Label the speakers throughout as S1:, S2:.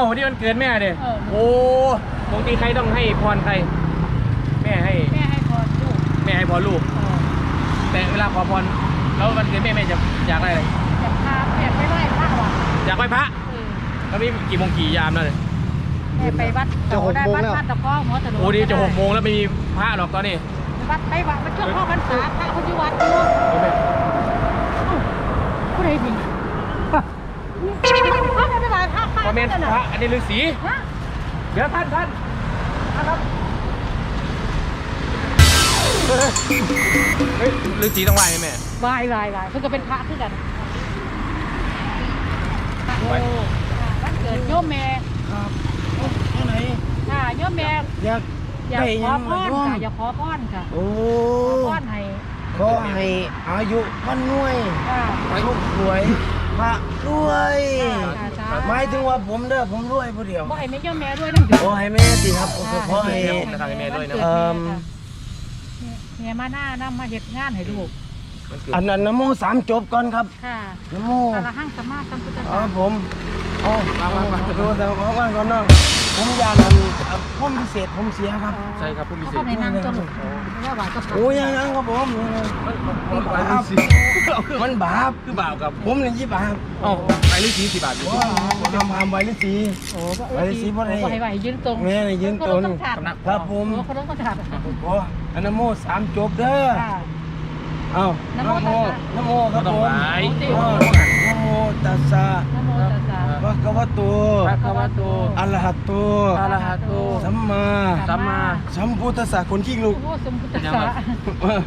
S1: าวันนี้มันเกิดแม่เด้
S2: เออ
S1: โอ้ปกติใครต้องให้พรใคร แม่ให้
S2: แม่ให้พรลูก
S1: แม่ให้พรลูก
S2: เออ
S1: แต่เวลาขอพรแล้ววันเกิดแม่แม่จะอยากได้อะไร
S2: อยากพาแม่ไปไหว้พระว่ะ
S1: อยากไหว้พระ
S2: เออ
S1: แล้วนี่กี่โมงกี่ยามแล้วเนี่ย
S2: แม่ไปวัด
S3: จะหก
S2: ได้
S3: โมง
S2: วัด
S3: แล้ว
S2: วัดตะก้อหัวตะโด
S1: โอ้ดีจะหกโมงแล้วไม่มีพระหรอกตอนนี้
S2: วัดไปวัดมันช่วงเข้าพรรษาพระเขาอยู่วัดอยู่
S1: โอ้แม่
S2: ผู้ใดดีเขาจะไปไหว้พระพระ
S1: พระ เมน
S2: นั่นน่ะ
S1: พระอันนี้ฤาษี
S2: ฮะ
S1: เดี๋ยวท่านท่านนะครับเฮ้ยฤาษีต้องไหว้ไหมแม่
S2: วายวายวายเพิ่งก็เป็นพระคือกัน
S1: ไหว้
S2: โอ้วันเกิดโยมแม่
S3: ครับที่ไหน
S2: ค่ะโยมแม่
S3: อยาก
S2: อยาก
S3: ได้
S2: ข
S3: ยั
S2: องพร
S3: ร่วม
S2: ค่ะอยากขอพรค่ะ
S3: โอ้
S2: ขอพรให้
S3: ขอให้อายุพันหน่วย
S2: ค่ะ
S3: โชครวยพระรวย
S2: ค่ะสาธุ
S3: หมายถึงว่าผมเด้อผมรวยผู้เดียว
S2: บ่ให้แม่โยมแม่ด้วยนั่นเด้
S3: ขอให้แม่สิครับขอให้
S1: ให้นะครับให้แม่ด้วยนะ
S3: เอิ่ม
S2: แม่มาหน้านำมาเฮ็ดงานให้ลูก
S1: มันเกิด
S3: อันนั้นนะโมสามจบก่อนครับ
S2: ค่ะ
S3: นะโม
S2: อรหังสัมมาสัมพุทธัส
S3: อ๋อ
S2: สะ
S3: ผมอ๋อมามามาดูแต่ของว่างก่อนเนาะผมอยากนั้นผมพิเศษผมเสียครับ
S1: ใช่ครับผู้มี
S2: เขา
S1: สิท
S2: เข้า
S1: ธิ์
S2: ในนั่งตัวลูกว่าหวานก็
S3: โอ้ยยังยังครับผม
S1: มันบาป
S3: มันบาป
S1: คือบาปกับ
S3: ผมเนี่ยยี่บาป
S1: เอ้าไปฤาษีสี่บาทอยู่
S3: ว้าทำพามไว้ฤาษี
S2: โอ้ก็
S3: ไว้สิบ่ได้
S2: ให้ไหวยืนตรง
S3: แม่นี่ยืนตนครับผม
S2: โอ้เขาต้องต้องขาด
S3: โอ้อันนโมสามจบเด้อ
S2: ค่ะ
S3: เอ้า
S2: นะ
S3: นะ
S2: โม
S3: โมนะโมครับ
S1: ต้อง
S3: ผม
S1: ไหว้
S3: อ้าวนะโมตัสสะ
S2: นะโมตัสสะ
S3: ภะคะวะโต
S1: พระคัมภโต
S3: อะระหะโต
S1: อะระหะโต
S3: สัมมา
S1: สัมมา
S3: สัมพุทธัสสะคนขี้ลูก
S2: โอ้สมพุทธัสสะ
S3: เออ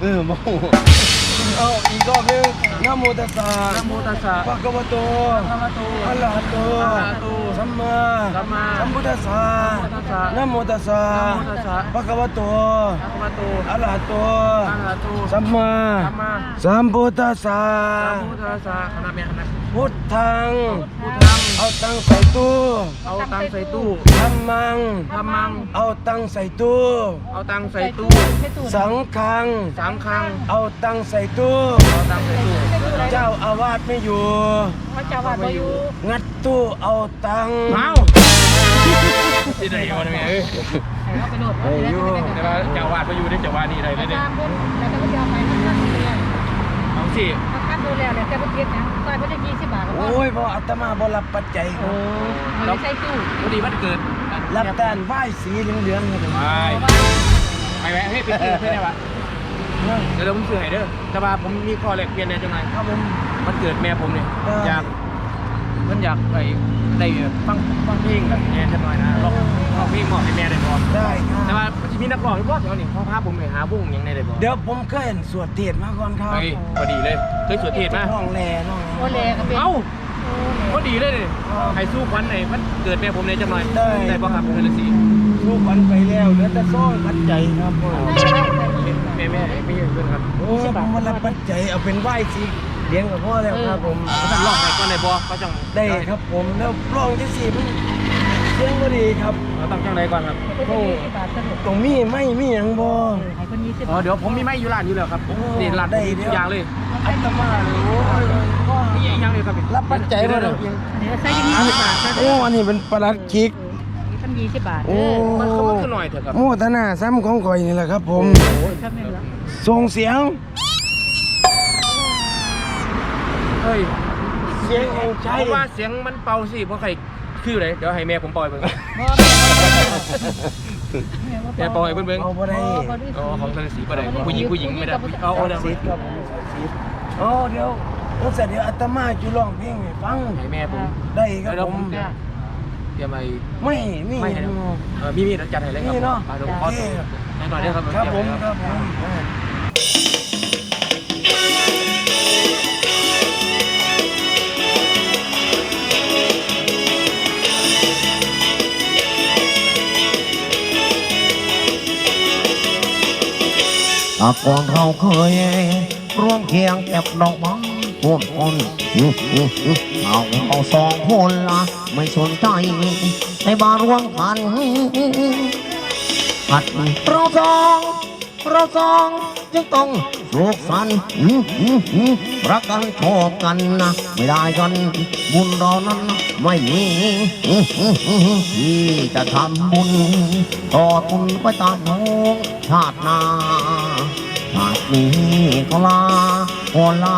S3: เออโมเอาอีกรอบหนึงนะ โมตัสสะ
S1: นะโมตัสสะ
S3: ภะคะวะโต
S1: พระคัมภโต
S3: อะระหะโต
S1: อะระหะโต
S3: สัมมา
S1: สัมมา
S3: สัมพุทธัสสะ
S1: สัมพุทธัสสะ
S3: นะโมตัสสะ
S1: นะโมตัสสะ
S3: ภะคะวะโต
S1: พระคัมภโต
S3: อะระหะโต
S1: อะระหะโต
S3: สัมมา
S1: สัมมา
S3: สัมพุทธัสสะ
S1: สัมพุทธัสสะคณะแม่คณะ
S3: พุทธัง
S1: พุทธัง
S3: เอาตังใส่ตู้
S1: เอาตังค์ใส่ตู้
S3: ธรรมัง
S1: ธรรมัง
S3: เอาตังใส่ตู้
S1: เอาตังค์ใส่ตู้
S2: ใส่ตู้
S3: สังฆัง
S1: สามครั้ง
S3: เอาตังใส่ตู้
S1: เอาตังค์ใส่ตู้
S3: เจ้าอาวาสไม่อยู่
S2: พระเจ้าว่าบ่อยู่
S3: งัดตู้เอาตัง
S1: เอาที่ไหนวะเนี่ยเอ้ย
S2: ให้เขาไปโหลด
S3: เฮ้ยอยู่
S1: แต่ว่าเจ้าวาดไปอยู่ได้เจ้าวาดนี่อะไร
S2: ไป
S1: เลยเนี่ย
S2: ตามเพิ่นแล้วก็จะเอาไปทำงานดูแล
S1: เอาสิ
S2: ทำงานดูแลแล้วแต่เพิ่นเฮ็ดหยังซอยเพิ่นได้20บาทก็พอ
S3: โอ้ยพออาตมาบ่รับปัจจัยค
S2: โอ้
S3: รับ
S2: ไม่ได้ใส่ตู้
S1: พอดีวันเกิด
S3: รับแต่ไหว้สีเหลืองๆครับผม
S1: ไปไปแวะให้ไปซื้อเพื่อนได้ปะ เดี๋ยวเราผมซื้อให้เด้อแต่ว่าผมมีข้อแลกเปลี่ยนในจังไง
S3: ครับผม
S1: มันเกิดแม่ผมเนี่ย
S3: ได้
S1: อยากมันอยากไปได้ฟังฟังเพลงแบบแม่จะหน่อยนะร้องร้องเพลงเหมาะให้แม่ได้พอ
S3: ได้ค
S1: แต่
S3: รับ
S1: ว่าจะมีนักร้องหรือเปล่าเดี๋ยวนี้พ่อพาผมไปหาวงยังไงได้บ่
S3: เดี๋ยวผมเคยเห็นสวดเทศน์มาก่อนครับ
S1: เฮ้ยพอดีเลยเคยสวดเทศน์ไหม
S3: น้องแลน้อง
S2: โอเลก็เป็น
S1: เอ้า
S2: โอเล
S1: พอดีเลยนี่ให้สู้ควันไหนมันเกิดแม่ผมเนี่ยจังหน่อย
S3: ได้
S1: ได้ป่ะครับเพื่อนสี
S3: ลูกวันไปแล้วเหลือแต่ซ่องปัจจัยครับผม
S1: แม่แม่ไม่เห็นเพื่อนครับ
S3: โอ้ยผมมารับปัจจัยเอาเป็นไหว้สิเลี้ยงกับพ่อแล้วครับผม
S1: ท่านร้องให้ก่อนได้บ่ก็จัง
S3: ได้ครับผมแล้วร้องที่สี่มันเสียงก็ดีครับ
S1: เราต้องจังไรก่อนครับ
S2: เพิ่นได้20บาทสนุก
S3: ตรงมีไม่มีหยังบ่
S2: ให้เพิ่น20
S1: อ๋อเดี๋ยวผมมีไม้อยู่ร้านอยู่แล้วครับ
S3: โอ้
S1: นี่ร้าน
S3: ได้
S1: ได้
S3: เดี๋ยว
S1: ทุกอย่างเลย
S3: อัตมาเลยโอ้ยก็
S1: มีอย่างเลยครับ
S3: รับปัจจัยบ่
S1: เล
S3: เด้
S1: ย
S3: อ
S2: อันนี้ใส่ยี่สิบบาท
S3: โอ้อันนี้เป็นประหลัดคิก
S2: ทำยี่สิบบาท
S3: โอ้
S1: มันเขามันคือหน่อยเถอะครับ
S3: โมทนาซ้ำของข่อยนี่แหละครับ ผม
S2: ทำนี่ละ
S3: ส่งเสียง
S1: เฮ้ย
S3: เสียงแห่งใจ
S1: เพราะว่าเสียงมันเป่าสิเพราะใครคืออะไรเดี๋ยวให้แม่ผมปล่อยเบิ่งแม่ปล่อยเบิ่งเบิ่ง
S3: เอาบ่ได้
S1: อ๋อของธนศรีบ่ได้ผู้หญิงผู้หญิงไม่ได้เอาเอาเดี๋ยว
S3: สิทธิ์ครับผมสิทธิ์โอ้เดี๋ยวเดี๋ยวเสร็จเดี๋ยวอาตมาจะร้องเพลงให้ฟัง
S1: ให้แม่ผม
S3: ได้ครับ
S1: เดี๋ยว
S3: ผ
S1: ผมม เตรียมไป
S3: ไม่มี
S1: ไม่ให้นะเออมีมีดจัดให้เลยครับ
S3: นี่เนาะ
S1: อ่เดี๋ยวผมขอ
S3: โอเค
S1: ให้ก่อนเด้อครับ
S3: ครับผม
S1: เตย
S3: ครับผม
S4: ตะกอนเขาเคยร่วมเคียงเก็บดอกไม้พูดคน อื้ออื้ออือเอาเอาสองคนละไม่สนใจในบารวงกันหัดเราสองเราสองจึงต้องสลูกสันอืมอือืมรักกันชอบกันนะไม่ได้กัน บุญเรานั้นไม่มีอืมอือืมที่จะทำบุญต่อคุณไปตามน้องชาตินาชาตินี้ก็ลาก็ลา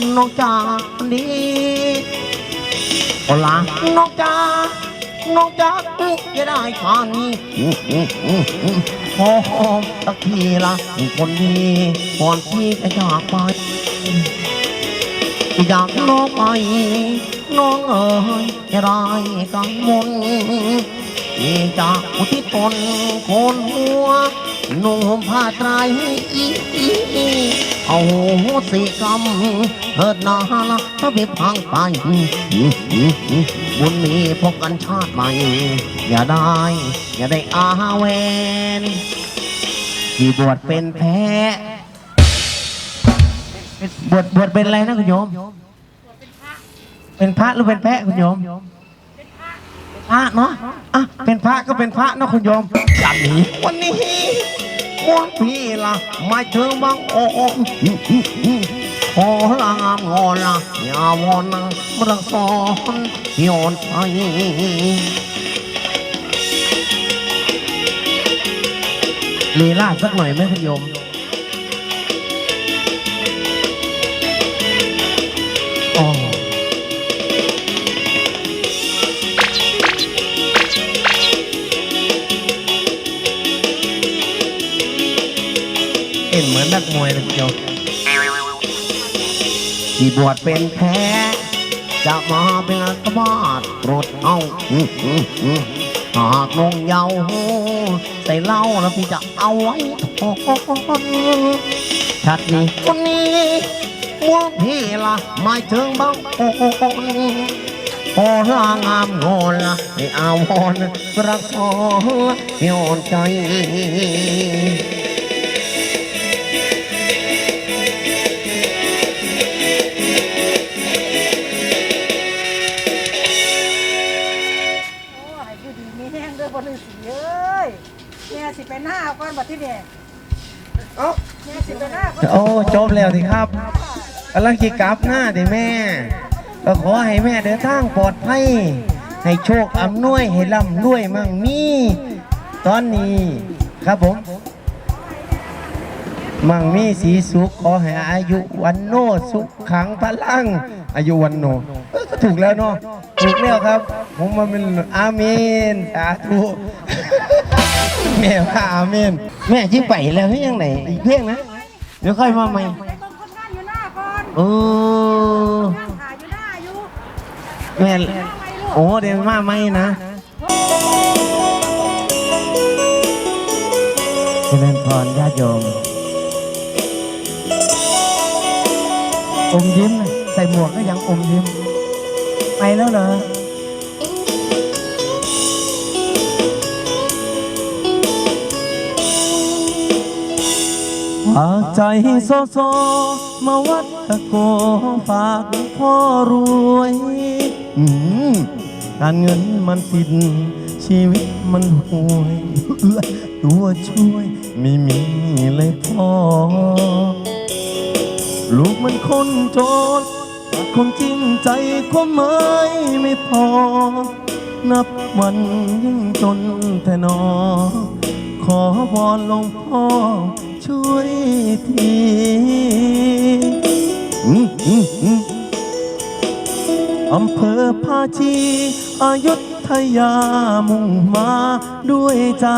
S4: น้องจากนี้โอลาน้องจ้าน้องจ้าจะได้ปานี้หอมสักทีละคนดีก่อนที่จะจากไปอยากน้องไปน้องเอ๋ยจะได้กังวลที่จะอุทิศตนคนหัว นุ่มผ้าไตรอีอีอีเอาสิกรรมเถิดนาละถ้าไปพังไป บุญมีพบกันชาติใหม่ อย่าได้ อย่าได้อาเวนที่บวชเป็นแพ้บวชบวชเป็นอะไรนะคุณโยม เป็นพระหรือเป็นแพะคุณโยม พระเนาะอะเป็นพระก็เป็นพระเนาะคุณโยมจันนี้วันนี้วันพี่ล่ะไม่เชิงบางโอ้โอ้ลางงอนละอย่าวอนนะมรังสอนโยนไปลีลาสักหน่อยไหมคุณโยมอ๋อ เห็นเหมือนนักมวยเลยคุณโยมที่บวชเป็นแพ้ จะมาเป็นอัตบาทโปรดเอาหากนงเยาวใส่เหล้าแล้วพี่จะเอาไว้ทนชัดนี้คนนี้พวกพี่ละไม่ถึงบางคนพอร่างงามงอนละให้อาวอนรักษาโยนใจ
S2: สิไปหน้าก่อนบัดที่นี่เอ้าแม่สิไปหน้าก่อน
S5: โอ้จบแล้วสิครับกำลังจะกลับหน้าดิแม่ ก็ขอให้แม่เดินทางปลอดภัย ให้โชคอำนวยให้ร่ำรวยมั่งมี ตอนนี้ครับผม มั่งมีสีสุขขอให้อายุวันโนสุขขังพลัง อายุวันโนเอ้ยก็ถูกแล้วเนาะถูกแล้วครับ ผมมาเป็นอาเมนสาธุ แม่ว่าอาเมนแม่ที่ไปแล้วนี่ยังไหนอีกเพียงนะเดี๋ยวค่อยมาใหม่
S2: ไปเบิ่งคนงานอยู่หน้าก่อน
S5: เออ
S2: งานถ่ายอยู่หน้าอยู่
S5: แม่
S2: หน้าไม่ลูก
S5: โอ้เดี๋ยวมาไหมนะเจริญพรญาติโยมอมยิ้มน่ะใส่หมวกก็ยังอมยิ้มไปแล้วเหรอ ฝากใจโซโซ มาวัดตะโกฝากพ่อรวยการเงินมันติดชีวิตมันห่วยตัวช่วยไม่มีเลยพ่อ ลูกมันคนจนคนจริงใจความหมายไม่พอ นับวันยิ่งจนแต่นอ ขอวอนหลวงพ่อ ช่วยทีอำเภอภาชีอายุทยามุ่งมาด้วยใจ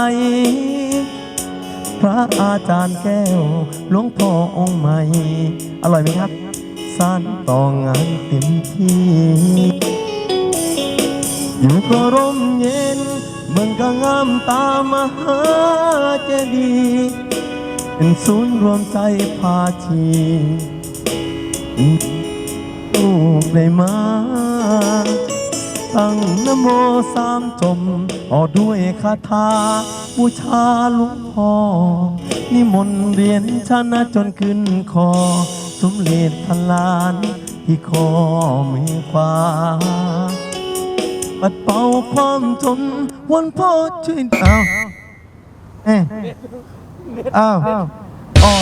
S5: พระอาจารย์แก้วหลวงพ่อองค์ใหม่ อร่อยไหมครับสานต่องานเต็มที่ อยู่ก็ร่มเย็นเมืองก็งามตามหาเจดีย์ เป็นศูนย์รวมใจพาชีลูกได้มา ตั้งนโมสามจมออกด้วยคาถาบูชาหลวงพ่อ นิมนต์เรียนชนะจนขึ้นคอ สมเลดพันล้านที่คอมือขวาปัดเป่าความจนวันพ่อช่วยอ้าเอ๊ะ อ้าวอ๋อ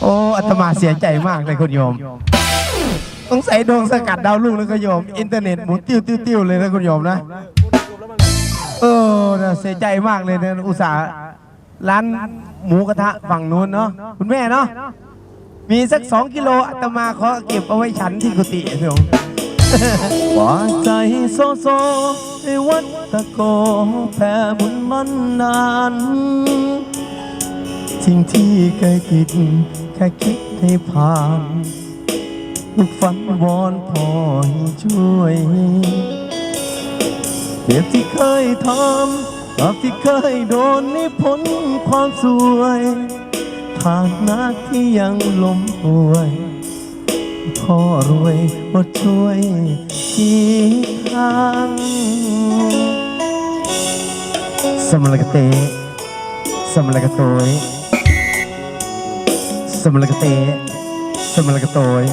S5: โอ้อาตมาเสียใจมากเลยคุณโยมสงใสัยโดนสกัดดาวลูกแล้วก็โยม อินเทอร์เน็ตหมุนติ้วติ้วติ้วเลยนะคุณโยมนะ เออนะเสียใจมากเลยนะอุตส่าห์ร้านหมูกระทะฝั่งนู้นเนาะคุณแม่เนาะมีสักสองกิโลอาตมาขอเก็บเอาไว้ฉันที่กุฏิโยมว่าใจโซโซในวัดตะโกแผ่บุญมันนาน สิ่งที่เคยคิดแค่คิดให้ผ่านลูกฝันวอนพ่อให้ช่วยเจ็บที่เคยทำกับที่เคยโดนในผลความสวยฐานะที่ยังล้มป่วย พ่อรวยอดช่วยทีทางสมรกเตสมรกโตย สมรกเต สมรกโตย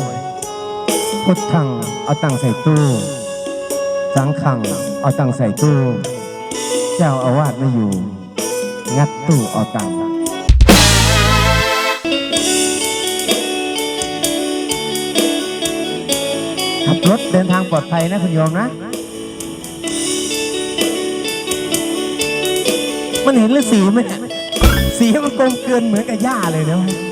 S5: พุทธังเอาตังใส่ตู้สังขังเอาตังใส่ตู้ เจ้าอาวาสไม่อยู่ งัดตู้เอาตังขับรถเดินทางปลอดภัยนะคุณโยมนะ มันเห็นหรือสีไหมเนี่ยสีมันกลมเกินเหมือนกับหญ้าเลยนะ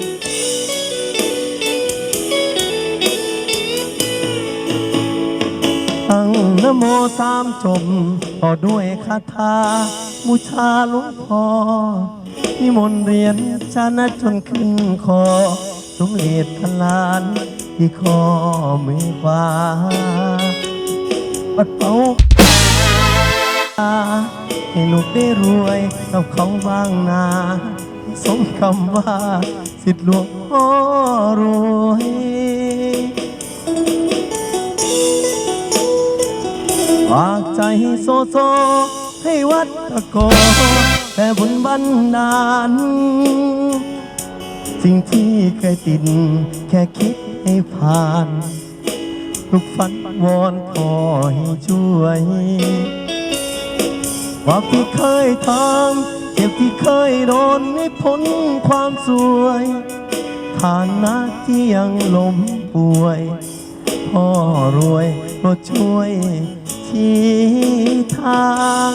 S5: นะโมสามจบต่อด้วยคาถาบูชาหลวงพ่อนิมนต์เรียนชานะจนขึ้นคอ สมเด็จพลานที่คอมือขวาปัดเป่าให้ลูกได้รวยกับเขาบ้างนา สมคำว่า สิทธิหลวงพ่อรวย ฝากใจโซโซ ให้วัดตะโกแต่บุญบันดาลสิ่งที่เคยติด แค่คิดให้ผ่านทุกฝันวอนขอให้ช่วยความที่เคยทำเจ็บที่เคยโดนให้พ้นความสวยฐานะที่ยังล้มป่วย พ่อรวยโปรดช่วย ชี้ทาง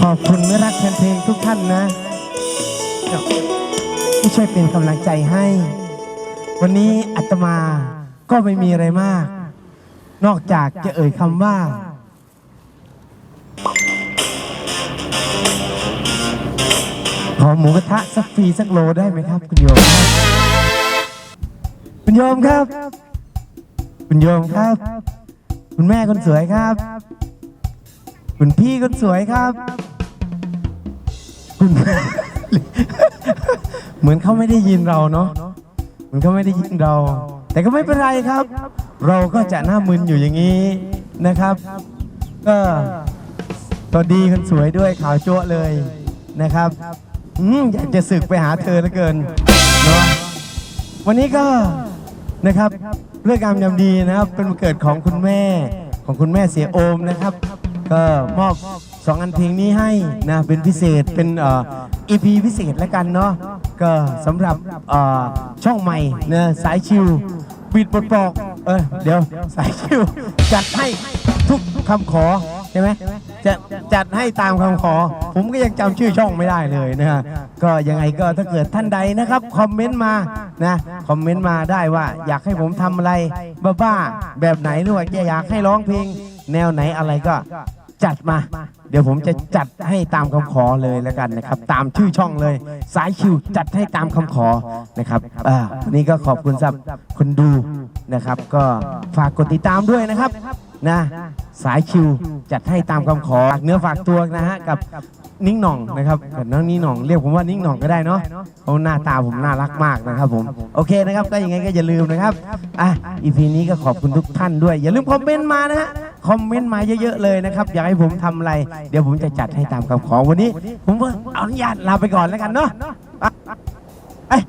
S5: ขอบคุณไม่รักแฟนเพลงทุกท่านนะที่ช่วยเป็นกำลังใจให้ วันนี้อาตมาก็ไม่มีอะไรมาก นอกจากจะเอ่ยคำว่าขอหมูกระทะสักฟรีสักโลได้ไหมครับ คุณโยม คุณโยมครับ คุณโยมครับ คุณแม่คนสวยครับ คุณพี่คนสวยครับ คุณ เหมือนเขาไม่ได้ยินเราเนาะเหมือนเขาไม่ได้ยินเรา แต่ก็ไม่เป็นไรครับ เราก็จะหน้ามึนอยู่อย่างนี้นะครับ ก็ตัวดีคนสวยด้วยขาวจั๊วเลยนะครับอืมอยากจะสึกไปหาเธอเหลือเกินเนาะวันนี้ก็ นะครับเรื่องงามยามดีนะครับ เป็นวันเกิดของคุณแม่ของคุณแม่เสียโอมนะครับ ก็มอบสองอันเพลงนี้ให้นะเป็นพิเศษเป็นเอ่อ EP พิเศษแล้วกันเนาะก็สำหรับเอ่อช่องใหม่นะสายชิวปิดปลดปลอกเออเดี๋ยวสายชิวจัดให้ทุกคำขอใช่ไหม จะจัดให้ตามคำขอ ผมก็ยังจำชื่อช่องไม่ได้เลยนะฮะก็ยังไงก็ถ้าเกิดท่านใดนะครับคอมเมนต์มานะคอมเมนต์มาได้ว่าอยากให้ผมทำอะไรบ้าๆแบบไหนหรือว่าอยากให้ร้องเพลง แนวไหนอะไรก็จัดมา เดี๋ยวผมจะจัดให้ตามคำขอเลยแล้วกันนะครับ ตามชื่อช่องเลย สายชิวจัดให้ตามคำขอนะครับอ่านนี้ก็ขอบคุณสำหรับคนดูนะครับ ก็ฝากกดติดตามด้วยนะครับ นะ สายชิวจัดให้ตามคำขอฝากเนื้อฝากตัวนะฮะกับนิ้งหน่องนะครับกับน้องนิ้งหน่องเรียกผมว่านิ้งหน่องก็ได้เนาะเพราะหน้าตาผมน่ารักมากนะครับผมโอเคนะครับก็ยังไงก็อย่าลืมนะครับอะอีพีนี้ก็ขอบคุณทุกท่านด้วย อย่าลืมคอมเมนต์มานะฮะคอมเมนต์มาเยอะๆเลยนะครับอยากให้ผมทำอะไร เดี๋ยวผมจะจัดให้ตามคำขอวันนี้ ผมว่าเอาอนุญาตลาไปก่อนแล้วกันเนาะอะเอ้ย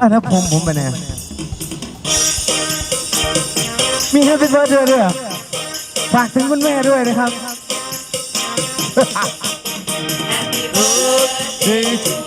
S5: อะแล้วผมผมไปไหนอะ มีแฮปปี้เบิร์ดเดย์ด้วยเหรอฝากถึงคุณแม่ด้วยนะครับ Happy